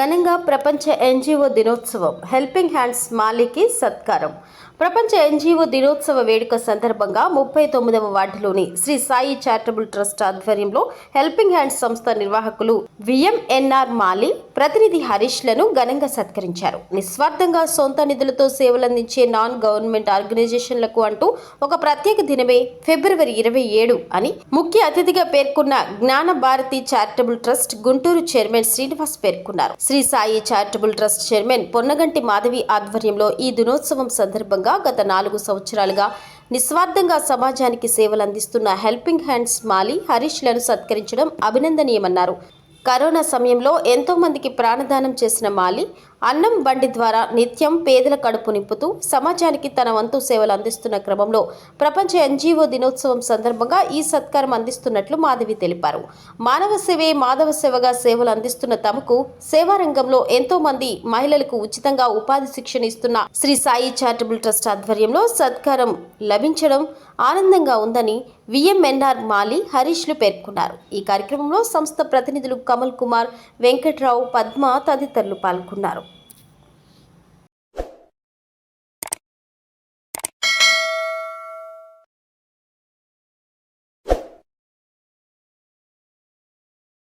ఘనంగా ప్రపంచ ఎన్జిఓ దినోత్సవం హెల్పింగ్ హ్యాండ్స్ మాలికి సత్కారం. ప్రపంచ ఎన్జిఓ దినోత్సవ వేడుక సందర్భంగా ముప్పై తొమ్మిదవ వార్డులోని శ్రీ సాయి చారిటబుల్ ట్రస్ట్ ఆధ్వర్యంలో హెల్పింగ్ హ్యాండ్స్ సంస్థ నిర్వాహకులు విఎంఎన్ఆర్ మాలి ప్రతినిధి హరీష్లను ఘనంగా సత్కరించారు. నిస్వార్థంగా సొంత నిధులతో సేవలందించే నాన్ గవర్నమెంట్ ఆర్గనైజేషన్లకు అంటూ ఒక ప్రత్యేక దినమే ఫిబ్రవరి ఇరవై ఏడు అని ముఖ్య అతిథిగా పేర్కొన్న Gnana Bharathi charitable trust Guntur chairman Srinivas పేర్కొన్నారు. Shri Sai charitable trust chairman Ponnaganti Madhavi ఆధ్వర్యంలో ఈ దినోత్సవం సందర్భంగా గత నాలుగు సంవత్సరాలుగా నిస్వార్థంగా సమాజానికి సేవలు అందిస్తున్న హెల్పింగ్ హ్యాండ్స్ మాలి హరీష్లను సత్కరించడం అభినందనీయమన్నారు. కరోనా సమయంలో ఎంతో మందికి ప్రాణదానం చేసిన మాలి అన్నం బండి ద్వారా నిత్యం పేదల కడుపు నింపుతూ సమాజానికి తన వంతు సేవలు అందిస్తున్న క్రమంలో ప్రపంచ ఎన్జీఓ దినోత్సవం సందర్భంగా ఈ సత్కారం అందిస్తున్నట్లు మాధవి తెలిపారు. మానవ సేవే మాధవ సేవగా సేవలు అందిస్తున్న తమకు సేవా రంగంలో ఎంతో మంది మహిళలకు ఉచితంగా ఉపాధి శిక్షణ ఇస్తున్న శ్రీ సాయి చారిటబుల్ ట్రస్ట్ ఆధ్వర్యంలో సత్కారం లభించడం ఆనందంగా ఉందని విఎంఎన్ఆర్ మాలి హరీష్లు పేర్కొన్నారు. ఈ కార్యక్రమంలో సంస్థ ప్రతినిధులు కమల్ కుమార్ వెంకట్రావు పద్మ తదితరులు పాల్గొన్నారు.